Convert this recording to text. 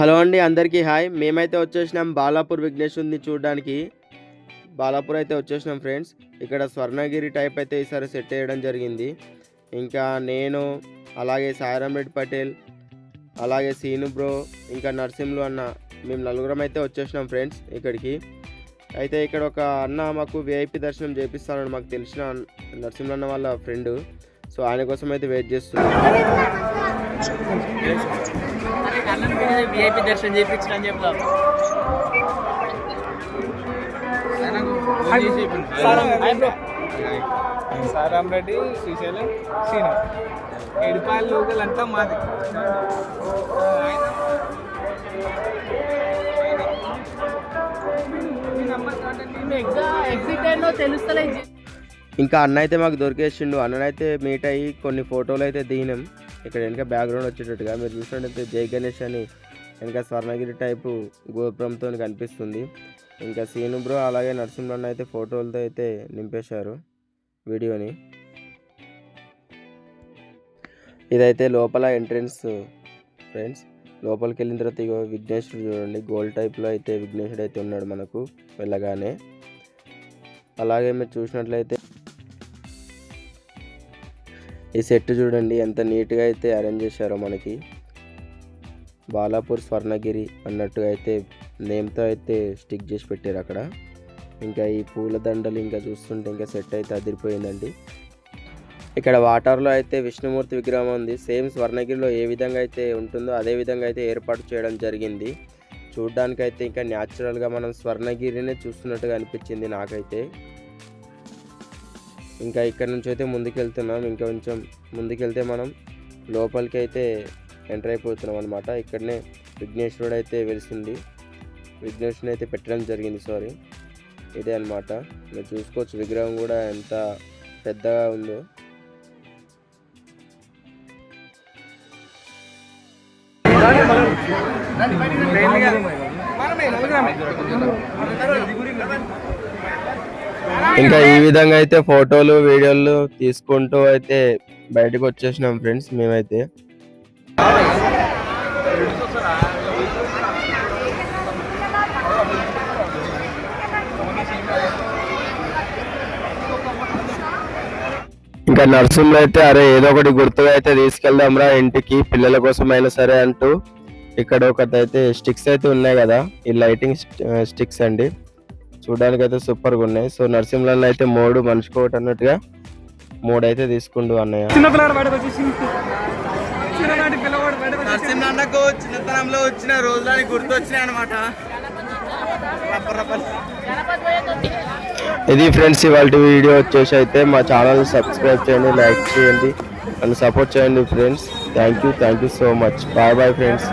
Hello అండి అందరికీ hi. మేమైతే వచ్చేసినాం బాలాపూర్ విఘ్నేశ్వరుని చూడడానికి. బాలాపూర్ అయితే వచ్చేసినాం ఫ్రెండ్స్. ఇక్కడ స్వర్ణగిరి టైప్ అయితే ఈసారి సెట్ చేయడం జరిగింది. ఇంకా నేను అలాగే సాయిరామ్ రెడ్డి పటేల్ అలాగే సీను బ్రో ఇంకా నరసింహులు అన్న మేము నలుగురం అయితే వచ్చేసినాం ఫ్రెండ్స్ ఇక్కడికి. అయితే ఇక్కడ ఒక అన్న మాకు విఐపి దర్శనం చేపిస్తానని మాకు తెలిసిన అన్న- అన్న వాళ్ళ ఫ్రెండ్. సో ఆయన కోసం అయితే వెయిట్ చేస్తున్నాం. విఐపి దర్శనం చేయించిన అని చెప్తాం సారాం రెడ్డి శ్రీశైలం సీను ఎడిపాయల లోకల్ అంతా మాది. ఎగ్జిట్ అయ్యో తెలుస్తలే ఇంకా అన్న అయితే మాకు దొరికేసిండు. అన్ననైతే మీట్ అయ్యి కొన్ని ఫోటోలు అయితే దిగినాం. ఇక్కడ వెనక బ్యాక్గ్రౌండ్ వచ్చేటట్టుగా మీరు చూసినట్టయితే జై గణేష్ అని వెనక స్వర్ణగిరి టైపు గోపురంతో కనిపిస్తుంది. ఇంకా సీను బ్రో అలాగే నరసింహన్న అయితే ఫోటోలతో అయితే నింపేశారు వీడియోని. ఇదైతే లోపల ఎంట్రన్స్ ఫ్రెండ్స్ లోపలికి వెళ్ళిన తర్వాత ఇగో విఘ్నేశ్వరుడు చూడండి. గోల్డ్ టైప్లో అయితే విఘ్నేశ్వరుడు అయితే ఉన్నాడు మనకు వెళ్ళగానే. అలాగే మీరు చూసినట్లయితే ఈ సెట్ చూడండి ఎంత నీట్గా అయితే అరేంజ్ చేశారో మనకి. బాలాపూర్ స్వర్ణగిరి అన్నట్టుగా అయితే నేమ్తో అయితే స్టిక్ చేసి పెట్టారు అక్కడ. ఇంకా ఈ పూల దండలు ఇంకా చూస్తుంటే ఇంకా సెట్ అయితే అదిరిపోయిందండి. ఇక్కడ వాటర్లో అయితే విష్ణుమూర్తి విగ్రహం ఉంది. సేమ్ స్వర్ణగిరిలో ఏ విధంగా అయితే ఉంటుందో అదే విధంగా అయితే ఏర్పాటు చేయడం జరిగింది. చూడ్డానికి అయితే ఇంకా న్యాచురల్గా మనం స్వర్ణగిరినే చూస్తున్నట్టుగా అనిపించింది నాకైతే. ఇంకా ఇక్కడ నుంచి అయితే ముందుకు వెళ్తున్నాం ఇంకా కొంచెం ముందుకెళ్తే మనం లోపలికి అయితే ఎంటర్ అయిపోతున్నాం అనమాట ఇక్కడనే విఘ్నేశ్వరుడు అయితే వెలిసింది. విఘ్నేశ్వరుని అయితే పెట్టడం జరిగింది సారీ ఇదే అన్నమాట. మీరు చూసుకోవచ్చు విగ్రహం కూడా ఎంత పెద్దగా ఉందో. ఇంకా ఈ విధంగా అయితే ఫోటోలు వీడియోలు తీసుకుంటూ అయితే బయటకు వచ్చేసినాం ఫ్రెండ్స్ మేమైతే. ఇంకా నర్సులు అయితే అరే ఏదో ఒకటి గుర్తుగా అయితే తీసుకెళ్దాంరా ఇంటికి పిల్లల కోసం అయినా సరే అంటూ. ఇక్కడ ఒకటి అయితే స్టిక్స్ అయితే ఉన్నాయి కదా ఈ లైటింగ్ స్టిక్స్ అండి. చూడడానికి అయితే సూపర్గా ఉన్నాయి. సో నరసింహన్ అయితే మూడు మనిషికి ఒకటి అన్నట్టుగా మూడు అయితే తీసుకుంటూ అన్నయ్య చిన్నతనంలో వచ్చిన రోజులని గుర్తొచ్చినాయి అనమాట ఇది ఫ్రెండ్స్ ఇవాళ వీడియో వచ్చేసి అయితే మా ఛానల్ సబ్స్క్రైబ్ చేయండి లైక్ చేయండి అండ్ సపోర్ట్ చేయండి friends. Thank you thank you so much bye bye friends